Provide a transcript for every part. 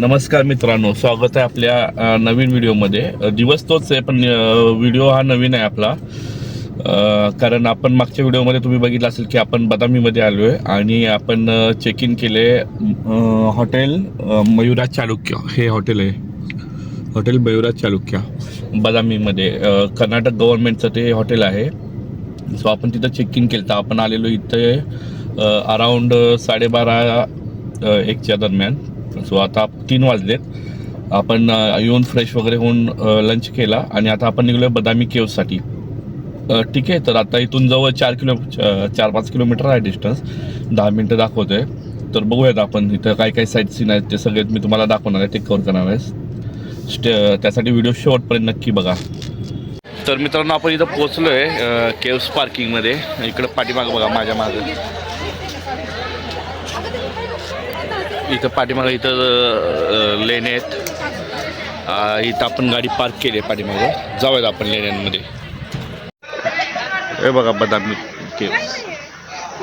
नमस्कार मित्रांनो स्वागत आहे आपल्या नवीन व्हिडिओमध्ये. दिवस तोच आहे पण व्हिडिओ हा नवीन आहे आपला. कारण आपण मागच्या व्हिडिओमध्ये तुम्ही बघितलं असेल की आपण बदामीमध्ये आलो आहे आणि आपण चेक इन केले हॉटेल मयुराज चालुक्य. हे हॉटेल आहे. हॉटेल मयुराज चालुक्य बदामीमध्ये. कर्नाटक गव्हर्नमेंटचं ते हॉटेल आहे. सो आपण तिथं चेक इन केलं. तर आपण आलेलो इथे अराऊंड साडेबारा एकच्या दरम्यान. सो आता तीन वाजलेत. आपण येऊन फ्रेश वगैरे होऊन लंच केला आणि आता आपण निघलो बदामी केव्हसाठी ठीक आहे तर आता इथून जवळ चार किलो चार पाच किलोमीटर आहे डिस्टन्स दहा मिनटं दाखवतोय. तर बघूयात आपण इथं काय काय साईट सीन आहेत ते सगळे मी तुम्हाला दाखवणार आहे ते कव्हर करणार आहे स्टे त्यासाठी व्हिडिओ शेवटपर्यंत नक्की बघा. तर मित्रांनो आपण इथं पोहोचलो आहे केव्स पार्किंगमध्ये इकडं पाठीमागं बघा माझ्या मागं. इथं पाठीमागं इथं लेन लेणे आहेत इथं आपण गाडी पार्क केली आहे पाठीमागं. जाऊयात आपण लेण्यांमध्ये. हे बघा बदामी केव्स.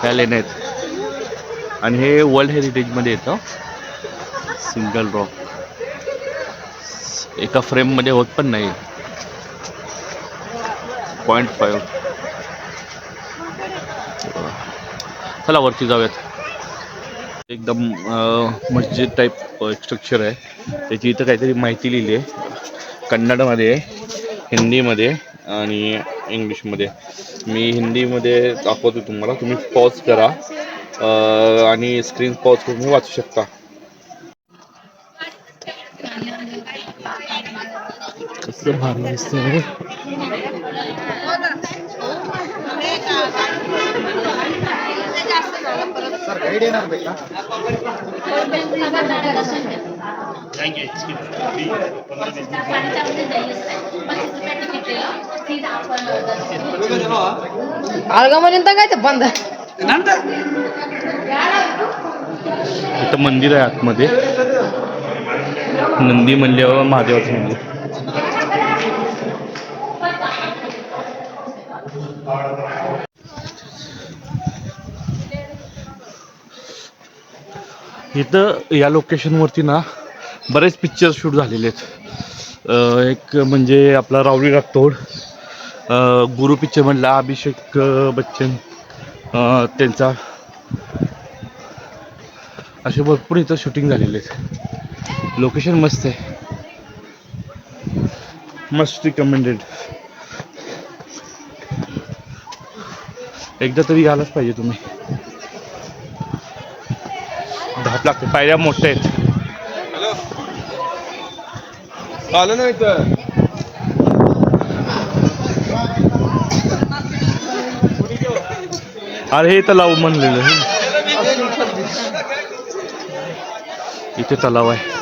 ह्या लेण्या आहेत. आणि हे वर्ल्ड हेरिटेजमध्ये येतं. सिंगल रॉक एका फ्रेममध्ये होत पण नाही. पॉईंट फाईव्ह चला वरती जाऊयात. एकदम मस्जिद टाईप स्ट्रक्चर आहे. त्याची इथं काहीतरी माहिती लिहिली आहे. कन्नडमध्ये हिंदीमध्ये आणि इंग्लिशमध्ये. मी हिंदीमध्ये दाखवतो तुम्हाला. तुम्ही पॉज करा. आणि स्क्रीन पॉज करून तुम्ही वाचू शकता. कसं भारी दिसतंय आळगामध्ये काय ते बंद इथं मंदिर आहे आतमध्ये. नंदी म्हणल्यावर महादेवाचं मंदिर. इथं या लोकेशनवरती ना बरेच पिक्चर शूट झालेले आहेत. एक म्हणजे आपला रावडी राठोड गुरु पिक्चर म्हणला अभिषेक बच्चन त्यांचा. असे भरपूर इथं शूटिंग झालेले आहेत. लोकेशन मस्त आहे. मस्ट रिकमेंडेड एकदा तरी यायलाच पाहिजे तुम्ही. धाप लागते पायऱ्या मोठ्या आहेत. आलं ना इथं अरे हे तलाव म्हणलेलं हे. इथे तलाव आहे.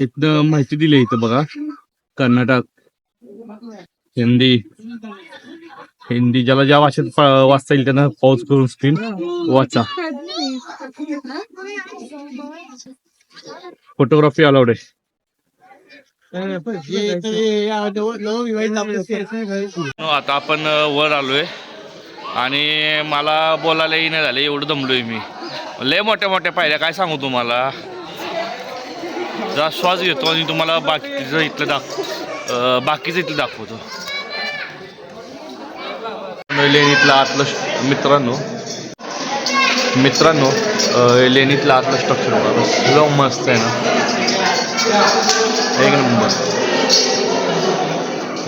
तिथं माहिती दिली इथं बघा. कर्नाटक हिंदी. हिंदी ज्याला ज्या भाषेत वाचता येईल त्यांना पॉज करून स्क्रीन वाचा. फोटोग्राफी अलाउड आहे. आता आपण वर आलोय. आणि मला बोलायला नाही झालं एवढं दमलोय मी. लय मोठ्या मोठ्या पायऱ्या काय सांगू तुम्हाला? जरा श्वास घेतो आणि तुम्हाला बाकीचं इथलं दाख बाकीचं इथलं दाखवतो. लेणीतलं आतलं मित्रांनो मित्रांनो लेणीतलं आतलं स्ट्रक्चर बघा मस्त आहे ना. एक नंबर.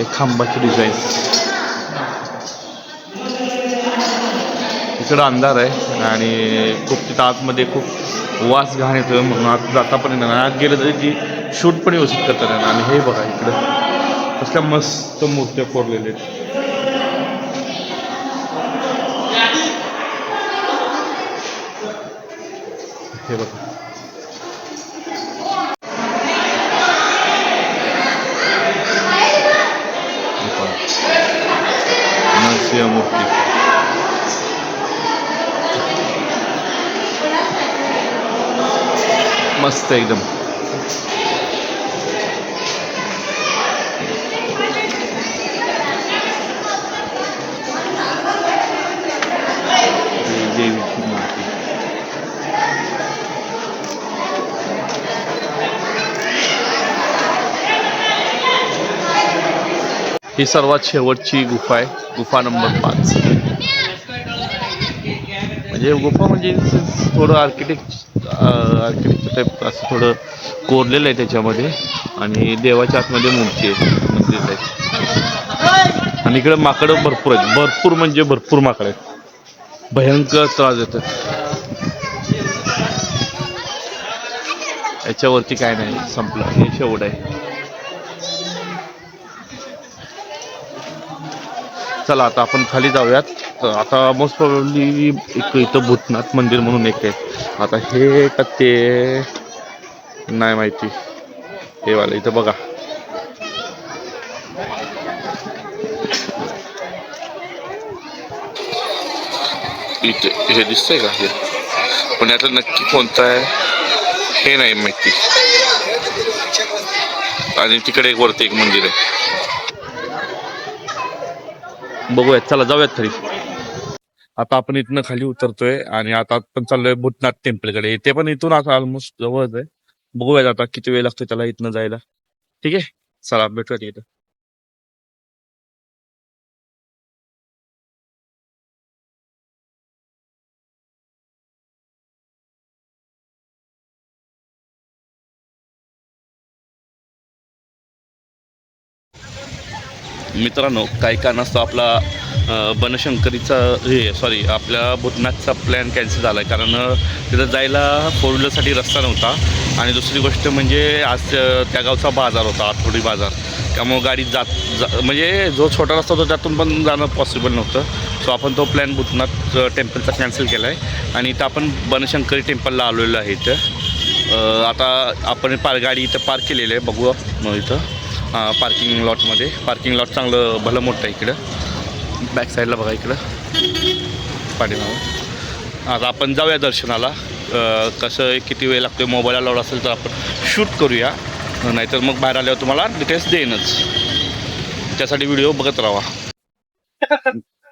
एक खांबाची डिझाईन इकडं अंधार आहे आणि खूप तिथं आतमध्ये खूप वास घाण येतो म्हणून आत जाता पण येणार आत गेलं तरी ती शूट पण व्यवस्थित करता येणार आणि हे बघा इकडं. कसल्या मस्त मूर्त्या कोरलेल्या आहेत. हे बघा. मस्त एकदम. ही सर्वात शेवटची गुफा आहे. गुफा नंबर पाच. म्हणजे गुफा म्हणजे थोडं आर्किटेक्ट आर्किटेक्चर टाईप असं थोडं कोरलेलं आहे त्याच्यामध्ये. आणि देवाच्या आतमध्ये मूर्ती आहे मंदिर आहे. आणि इकडे माकडं भरपूर आहेत. भरपूर म्हणजे भरपूर माकडं आहेत. भयंकर त्रास देतात. याच्यावरती काय नाही संपलं. हे शेवट आहे. चला आता आपण खाली जाऊयात. तर आता मोस्ट प्रॉब्ली एक इथं भूतनाथ मंदिर म्हणून एक आहे. आता हे का ते नाही माहिती. हे वाले इथं बघा. इथे हे दिसतंय का? हे. पण यातलं नक्की कोणतं आहे हे नाही माहिती. आणि तिकडे एक वरती एक मंदिर आहे. बघूयात चला जाऊयात खरी आता आपण इथनं खाली उतरतोय आणि आता आपण चाललोय भूतनाथ टेम्पलकडे. ते पण इथून आता ऑलमोस्ट जवळच आहे. बघूयात आता किती वेळ लागतो त्याला इथनं जायला. ठीक आहे? चला भेटूयात इथं. मित्रांनो काही कारणास्तव आपला बनशंकरीचा हे सॉरी आपल्या भूतनाथचा प्लॅन कॅन्सल झाला आहे कारण तिथं जायला फोर व्हीलरसाठी रस्ता नव्हता. आणि दुसरी गोष्ट म्हणजे आज त्या गावचा बाजार होता आठवडी बाजार. त्यामुळं गाडी जात जा म्हणजे जो छोटा रस्ता होता त्यातून पण जाणं पॉसिबल नव्हतं. सो आपण तो प्लॅन भूतनाथ टेम्पलचा कॅन्सल केला आहे आणि इथं आपण बनशंकरी टेम्पलला आलेलो आहे इथं. आता आपण पार गाडी इथं पार्क केलेली आहे. बघू मग इथं. पार्किंग लॉटमध्ये पार्किंग लॉट चांगलं भलं मोठं आहे इकडं. बॅक साईडला बघा इकडं. पाठीमागं. आता आपण जाऊया दर्शनाला. कसं आहे, किती वेळ लागतो मोबाईल अलाउड असेल तर आपण शूट करूया. नाहीतर मग बाहेर आल्यावर तुम्हाला डिटेल्स देईनच. त्यासाठी व्हिडिओ बघत राहा.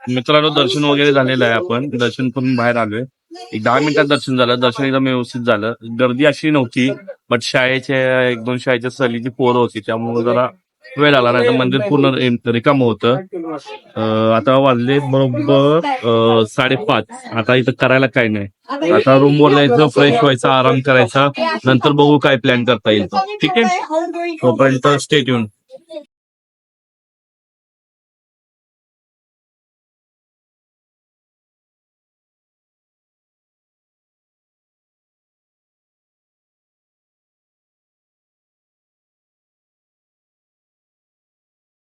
मित्रांनो दर्शन वगैरे झालेलं आहे आपण. दर्शन करून बाहेर आलोय. एक दहा मिनिटात दर्शन झालं. दर्शन एकदम व्यवस्थित झालं. गर्दी अशी नव्हती बट शाळेच्या एक दोन शाळेच्या सहलीची पोरं होती त्यामुळे जरा वेळ आला नाही तर मंदिर पूर्ण रिकाम रिकामं होतं. अं, आता वाजले बरोबर अं, साडेपाच. आता इथं करायला काही नाही. आता रूमवर जायचं फ्रेश व्हायचा आराम करायचा. नंतर बघू काय प्लॅन करता येईल. तो. ठीक आहे? तोपर्यंत स्टेट येऊन